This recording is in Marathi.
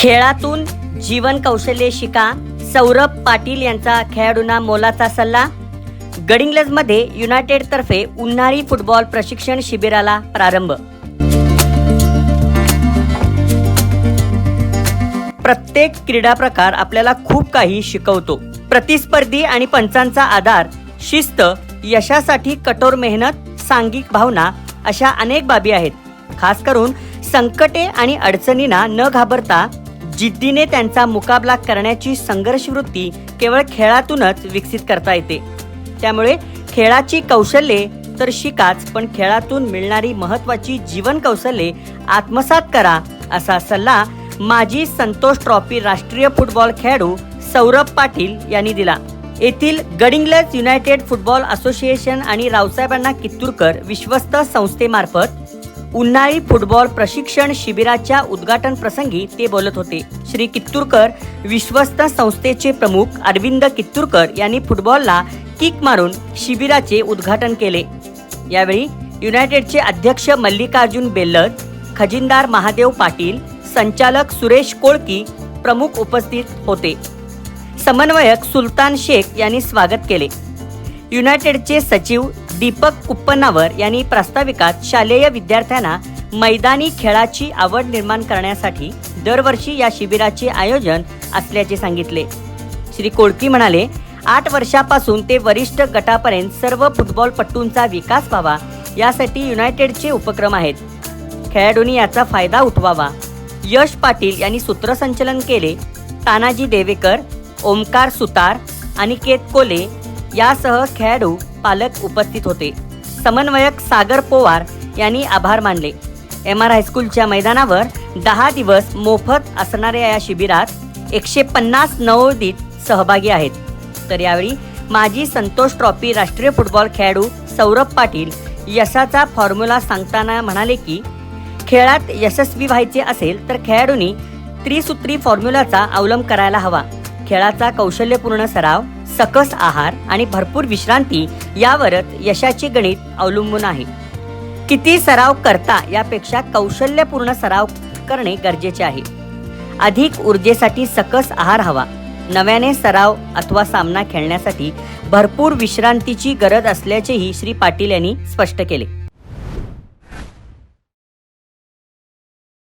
खेळातून जीवन कौशल्य शिका. सौरभ पाटील यांचा खेळाडूंना मोलाचा सल्ला. गडिंग्लजमध्ये युनायटेड तर्फे उन्हाळी फुटबॉल प्रशिक्षण शिबिराला प्रारंभ. प्रत्येक क्रीडा प्रकार आपल्याला खूप काही शिकवतो. प्रतिस्पर्धी आणि पंचांचा आधार शिस्त यशासाठी कठोर मेहनत सांघिक भावना अशा अनेक बाबी आहेत. खास करून संकटे आणि अडचणींना न घाबरता जिद्दीने त्यांचा मुकाबला करण्याची संघर्षवृत्ती केवळ खेळातूनच विकसित करता येते. त्यामुळे खेळाची कौशल्ये तर शिकाच पण खेळातून मिळणारी महत्वाची जीवन कौशल्ये आत्मसात करा असा सल्ला माजी संतोष ट्रॉफी राष्ट्रीय फुटबॉल खेळाडू सौरभ पाटील यांनी दिला. येथील गडिंग्लज युनायटेड फुटबॉल असोसिएशन आणि रावसाहेबांना कित्तूरकर विश्वस्त संस्थेमार्फत उन्हाळी फुटबॉल प्रशिक्षण शिबिराच्या उद्घाटन प्रसंगी ते बोलत होते. श्री कित्तूरकर विश्वस्त संस्थेचे प्रमुख अरविंद कित्तूरकर यांनी फुटबॉलला किक मारून शिबिराचे उद्घाटन केले. यावेळी युनायटेडचे अध्यक्ष मल्लिकार्जुन बेल्लर खजिनदार महादेव पाटील संचालक सुरेश कोळकी प्रमुख उपस्थित होते. समन्वयक सुलतान शेख यांनी स्वागत केले. युनायटेडचे सचिव दीपक कुप्पनावर यांनी प्रास्ताविकात शालेय विद्यार्थ्यांना मैदानी खेळाची आवड निर्माण करण्यासाठी दरवर्षी या शिबिराचे आयोजन असल्याचे सांगितले. श्री कोळकी म्हणाले आठ वर्षापासून ते वरिष्ठ गटापर्यंत सर्व फुटबॉलपटूंचा विकास व्हावा यासाठी युनायटेडचे उपक्रम आहेत. खेळाडूंनी याचा फायदा उठवावा. यश पाटील यांनी सूत्रसंचलन केले. तानाजी देवेकर ओमकार सुतार अनिकेत कोले यासह खेळाडू पालक उपस्थित होते. समन्वयक सागर पोवार यांनी आभार मानले. एम आर हायस्कूलच्या मैदानावर दहा दिवस मोफत असणाऱ्या या शिबिरात एकशे पन्नास नवोदित सहभागी आहेत. तर यावेळी माजी संतोष ट्रॉफी राष्ट्रीय फुटबॉल खेळाडू सौरभ पाटील यशाचा फॉर्म्युला सांगताना म्हणाले की खेळात यशस्वी व्हायचे असेल तर खेळाडूंनी त्रिसूत्री फॉर्म्युलाचा अवलंब करायला हवा. खेळाचा कौशल्यपूर्ण सराव सकस आहार आणि भरपूर विश्रांती यावरच यशाचे गणित अवलंबून आहे. किती सराव करता यापेक्षा कौशल्यपूर्ण सराव करणे गरजेचे आहे. अधिक ऊर्जेसाठी सकस आहार हवा. नव्याने सराव अथवा सामना खेळण्यासाठी भरपूर विश्रांतीची गरज असल्याचेही श्री पाटील यांनी स्पष्ट केले.